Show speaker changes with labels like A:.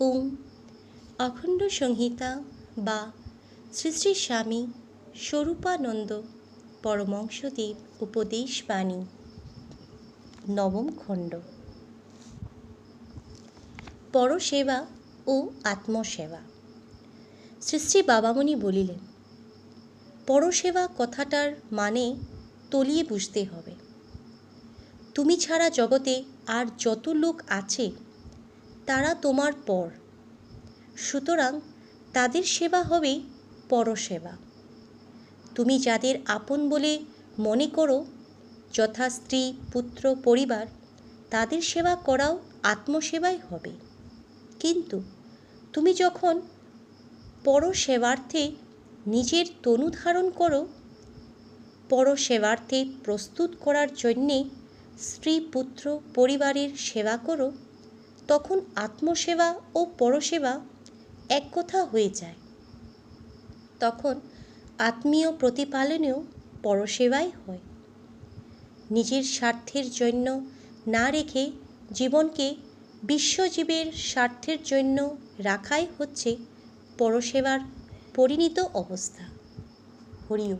A: ওম। অখণ্ড সংহিতা বা শ্রী শ্রী স্বামী স্বরূপানন্দ পরমংসদেব উপদেশ বাণী নবম খণ্ড। পরসেবা ও আত্মসেবা। শ্রী শ্রী বাবামণি বলিলেন, পরসেবা কথাটার মানে তলিয়ে বুঝতে হবে। তুমি ছাড়া জগতে আর যত লোক আছে তারা তোমার পর। সুতরাং তাদের সেবা হবে পরসেবা। তুমি যাদের আপন বলে মনে করো, যথা স্ত্রী, পুত্র, পরিবার, তাদের সেবা করাও আত্মসেবাই হবে। কিন্তু তুমি যখন পরসেবার্থে নিজের তনু ধারণ করো, পরসেবার্থে প্রস্তুত করার জন্যে স্ত্রী, পুত্র, পরিবারের সেবা করো তখন আত্মসেবা ও পরসেবা এক কথা হয়ে যায়। তখন আত্মীয় প্রতিপালনেও পরসেবাই হয়। নিজের স্বার্থের জন্য না রেখে জীবনকে বিশ্বজীবের স্বার্থের জন্য রাখাই হচ্ছে পরসেবার পরিণীত অবস্থা। হরিও